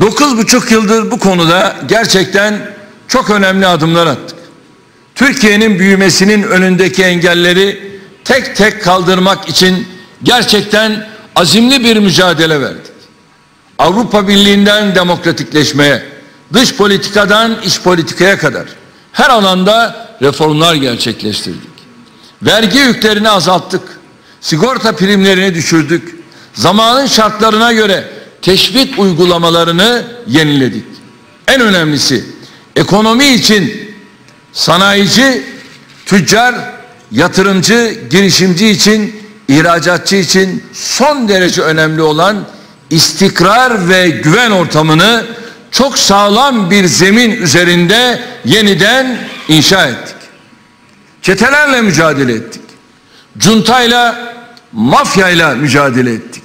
Dokuz buçuk yıldır bu konuda gerçekten çok önemli adımlar attık. Türkiye'nin büyümesinin önündeki engelleri tek tek kaldırmak için gerçekten azimli bir mücadele verdik. Avrupa Birliği'nden demokratikleşmeye, dış politikadan iç politikaya kadar her alanda reformlar gerçekleştirdik. Vergi yüklerini azalttık. Sigorta primlerini düşürdük. Zamanın şartlarına göre teşvik uygulamalarını yeniledik. En önemlisi ekonomi için sanayici, tüccar, yatırımcı, girişimci için, ihracatçı için son derece önemli olan istikrar ve güven ortamını çok sağlam bir zemin üzerinde yeniden inşa ettik. Çetelerle mücadele ettik. Cuntayla, mafyayla mücadele ettik.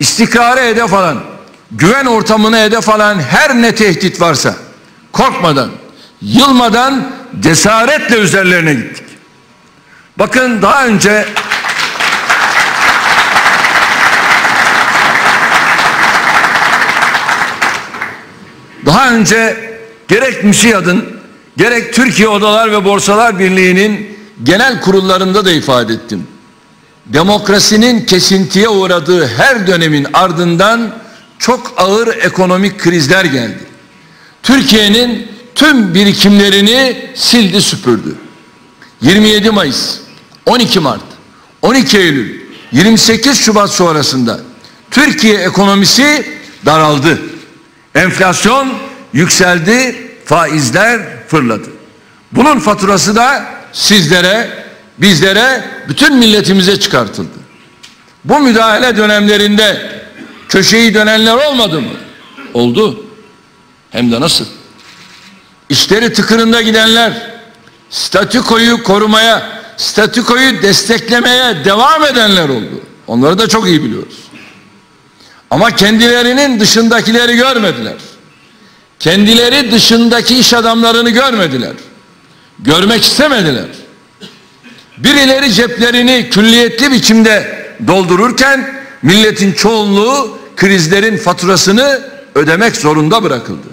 İstikrarı hedef alan, güven ortamını hedef alan her ne tehdit varsa korkmadan, yılmadan cesaretle üzerlerine gittik. Bakın daha önce daha önce gerek MÜSİAD'ın gerek Türkiye Odalar ve Borsalar Birliği'nin genel kurullarında da ifade ettim. Demokrasinin kesintiye uğradığı her dönemin ardından çok ağır ekonomik krizler geldi. Türkiye'nin tüm birikimlerini sildi süpürdü. 27 Mayıs, 12 Mart, 12 Eylül, 28 Şubat sonrasında Türkiye ekonomisi daraldı. Enflasyon yükseldi, faizler fırladı. Bunun faturası da sizlere, bizlere, bütün milletimize çıkartıldı. Bu müdahale dönemlerinde köşeyi dönenler olmadı mı? Oldu. Hem de nasıl? İşleri tıkırında gidenler, statükoyu korumaya, statükoyu desteklemeye devam edenler oldu. Onları da çok iyi biliyoruz. Ama kendilerinin dışındakileri görmediler. Kendileri dışındaki iş adamlarını görmediler. Görmek istemediler. Birileri ceplerini külliyetli biçimde doldururken milletin çoğunluğu krizlerin faturasını ödemek zorunda bırakıldı.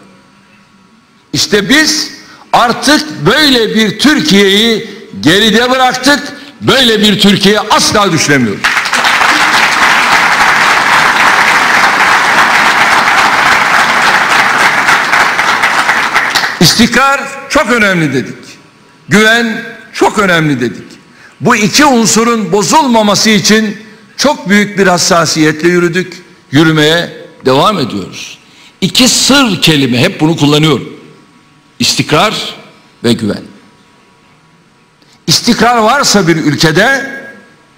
İşte biz artık böyle bir Türkiye'yi geride bıraktık. Böyle bir Türkiye asla düşünemiyoruz. İstikrar çok önemli dedik. Güven çok önemli dedik. Bu iki unsurun bozulmaması için çok büyük bir hassasiyetle yürüdük. Yürümeye devam ediyoruz. İki sır kelime hep bunu kullanıyorum. İstikrar ve güven. İstikrar varsa bir ülkede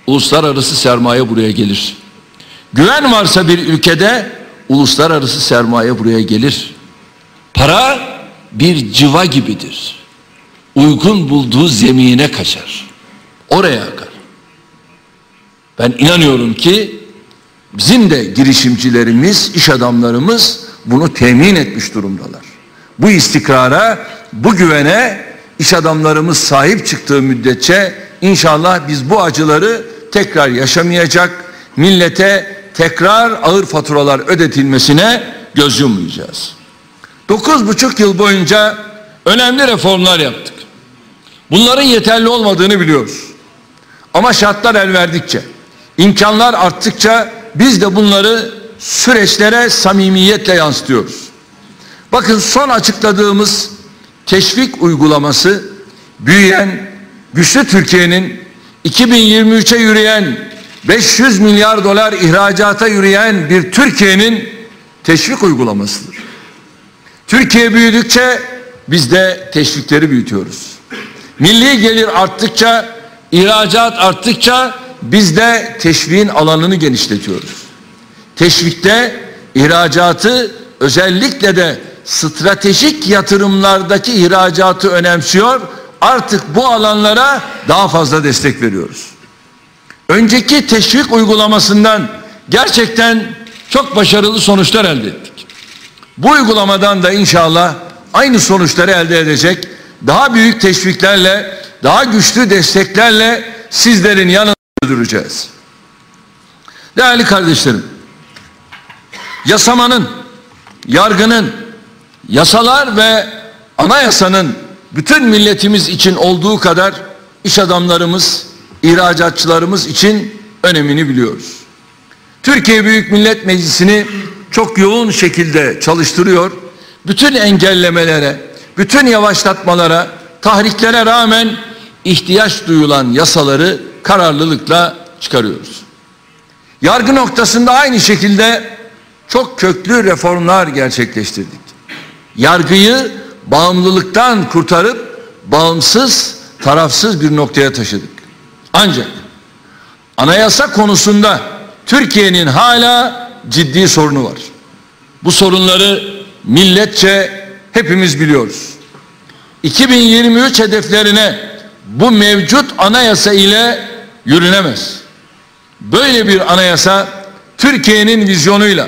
uluslararası sermaye buraya gelir. Güven varsa bir ülkede uluslararası sermaye buraya gelir. Para bir civa gibidir. Uygun bulduğu zemine kaçar. Oraya akar. Ben inanıyorum ki bizim de girişimcilerimiz, iş adamlarımız bunu temin etmiş durumdalar. Bu istikrara, bu güvene iş adamlarımız sahip çıktığı müddetçe inşallah biz bu acıları tekrar yaşamayacak, millete tekrar ağır faturalar ödetilmesine göz yummayacağız. Dokuz buçuk yıl boyunca önemli reformlar yaptık. Bunların yeterli olmadığını biliyoruz. Ama şartlar el verdikçe, imkanlar arttıkça biz de bunları süreçlere samimiyetle yansıtıyoruz. Bakın son açıkladığımız teşvik uygulaması büyüyen güçlü Türkiye'nin 2023'e yürüyen 500 milyar dolar ihracata yürüyen bir Türkiye'nin teşvik uygulamasıdır. Türkiye büyüdükçe biz de teşvikleri büyütüyoruz. Milli gelir arttıkça, ihracat arttıkça biz de teşviğin alanını genişletiyoruz. Teşvikte ihracatı özellikle de stratejik yatırımlardaki ihracatı önemsiyor. Artık bu alanlara daha fazla destek veriyoruz. Önceki teşvik uygulamasından gerçekten çok başarılı sonuçlar elde ettik. Bu uygulamadan da inşallah aynı sonuçları elde edecek daha büyük teşviklerle, daha güçlü desteklerle sizlerin yanında yargının, yasalar ve anayasanın bütün milletimiz için olduğu kadar iş adamlarımız, ihracatçılarımız için önemini biliyoruz. Türkiye Büyük Millet Meclisi'ni çok yoğun şekilde çalıştırıyor. Bütün engellemelere, bütün yavaşlatmalara, tahriklere rağmen ihtiyaç duyulan yasaları kararlılıkla çıkarıyoruz. Yargı noktasında aynı şekilde çok köklü reformlar gerçekleştirdik. Yargıyı bağımlılıktan kurtarıp bağımsız, tarafsız bir noktaya taşıdık. Ancak anayasa konusunda Türkiye'nin hala ciddi sorunu var. Bu sorunları milletçe hepimiz biliyoruz. 2023 hedeflerine bu mevcut anayasa ile yürünemez. Böyle bir anayasa Türkiye'nin vizyonuyla,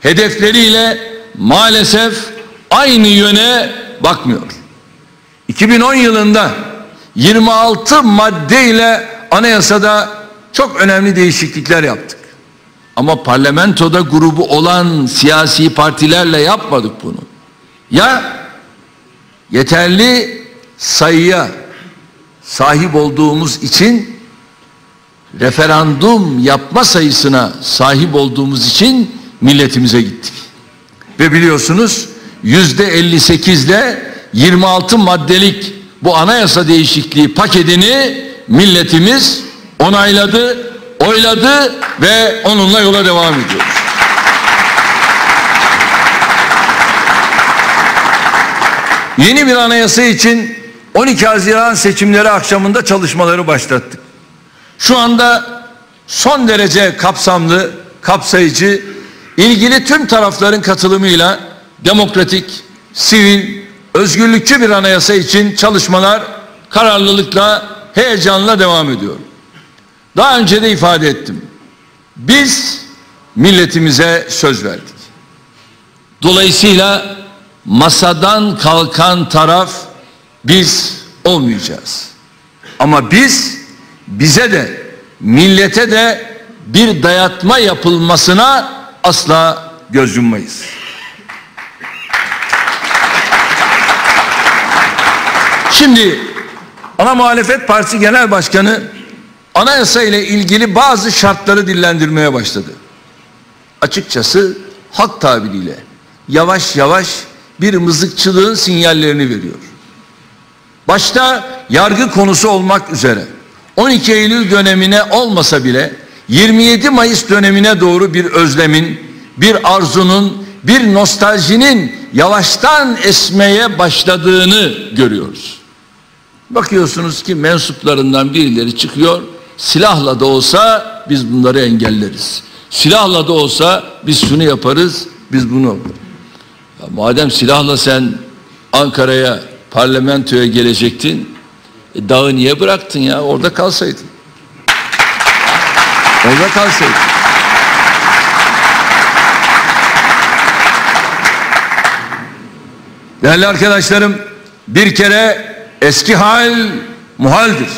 hedefleriyle maalesef aynı yöne bakmıyor. 2010 yılında 26 maddeyle anayasada çok önemli değişiklikler yaptık. Ama parlamentoda grubu olan siyasi partilerle yapmadık bunu. Ya yeterli sayıya sahip olduğumuz için referandum yapma sayısına sahip olduğumuz için milletimize gittik. Ve biliyorsunuz yüzde 58 ile 26 maddelik bu anayasa değişikliği paketini milletimiz onayladı, oyladı ve onunla yola devam ediyoruz. Yeni bir anayasa için 12 Haziran seçimleri akşamında çalışmaları başlattık. Şu anda son derece kapsamlı, kapsayıcı, ilgili tüm tarafların katılımıyla demokratik, sivil, özgürlükçü bir anayasa için çalışmalar kararlılıkla, heyecanla devam ediyor. Daha önce de ifade ettim. Biz milletimize söz verdik. Dolayısıyla masadan kalkan taraf biz olmayacağız. Ama biz bize de millete de bir dayatma yapılmasına asla göz yummayız. Şimdi ana muhalefet partisi genel başkanı anayasa ile ilgili bazı şartları dillendirmeye başladı. Açıkçası halk tabiriyle yavaş yavaş bir mızıkçılığın sinyallerini veriyor. Başta yargı konusu olmak üzere 12 Eylül dönemine olmasa bile 27 Mayıs dönemine doğru bir özlemin, bir arzunun, bir nostaljinin yavaştan esmeye başladığını görüyoruz. Bakıyorsunuz ki mensuplarından birileri çıkıyor, silahla da olsa biz bunları engelleriz. Silahla da olsa biz şunu yaparız, biz bunu yaparız. Madem silahla sen Ankara'ya, parlamentoya gelecektin, e dağı niye bıraktın ya? Orada kalsaydın. Orada kalsaydın. Değerli arkadaşlarım, bir kere eski hal muhaldir.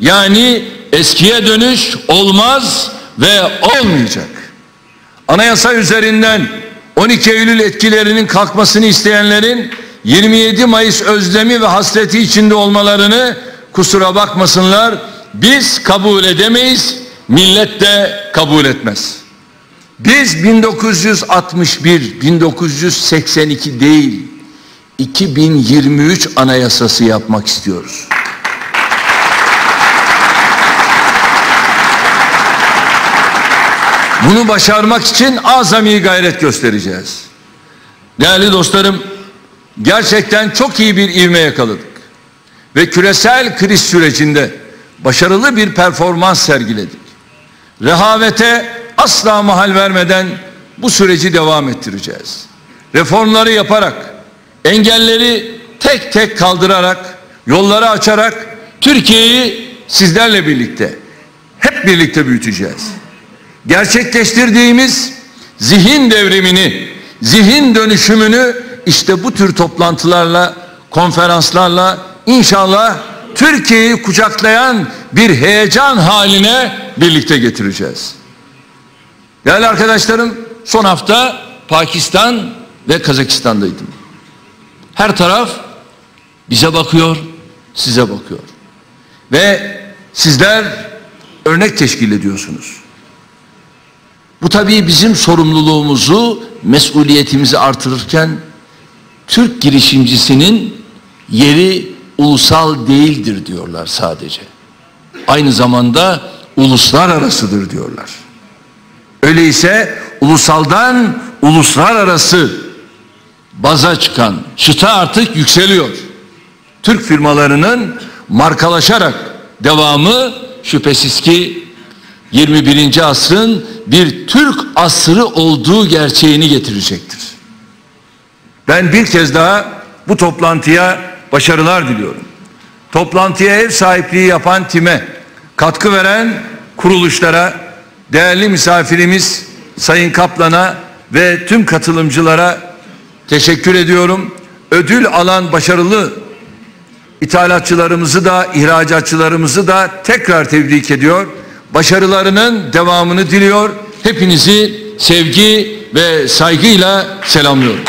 Yani eskiye dönüş olmaz ve olmayacak. Anayasa üzerinden 12 Eylül etkilerinin kalkmasını isteyenlerin 27 Mayıs özlemi ve hasreti içinde olmalarını kusura bakmasınlar biz kabul edemeyiz millet de kabul etmez. Biz 1961 1982 değil 2023 anayasası yapmak istiyoruz. Bunu başarmak için azami gayret göstereceğiz. Değerli dostlarım, gerçekten çok iyi bir ivme yakaladık. Ve küresel kriz sürecinde başarılı bir performans sergiledik. Rehavete asla mahal vermeden bu süreci devam ettireceğiz. Reformları yaparak, engelleri tek tek kaldırarak, yolları açarak Türkiye'yi sizlerle birlikte, hep birlikte büyüteceğiz. Gerçekleştirdiğimiz zihin devrimini, zihin dönüşümünü işte bu tür toplantılarla, konferanslarla inşallah Türkiye'yi kucaklayan bir heyecan haline birlikte getireceğiz. Değerli arkadaşlarım son hafta Pakistan ve Kazakistan'daydım. Her taraf bize bakıyor, size bakıyor. Ve sizler örnek teşkil ediyorsunuz. Bu tabii bizim sorumluluğumuzu, mesuliyetimizi artırırken Türk girişimcisinin yeri ulusal değildir diyorlar sadece. Aynı zamanda uluslararasıdır diyorlar. Öyleyse ulusaldan uluslararası baza çıkan çıta artık yükseliyor. Türk firmalarının markalaşarak devamı şüphesiz ki 21. asrın bir Türk asrı olduğu gerçeğini getirecektir. Ben bir kez daha bu toplantıya başarılar diliyorum. Toplantıya ev sahipliği yapan time, katkı veren kuruluşlara, değerli misafirimiz Sayın Kaplan'a ve tüm katılımcılara teşekkür ediyorum. Ödül alan başarılı ithalatçılarımızı da ihracatçılarımızı da tekrar tebrik ediyor. Başarılarının devamını diliyor. Hepinizi sevgi ve saygıyla selamlıyorum.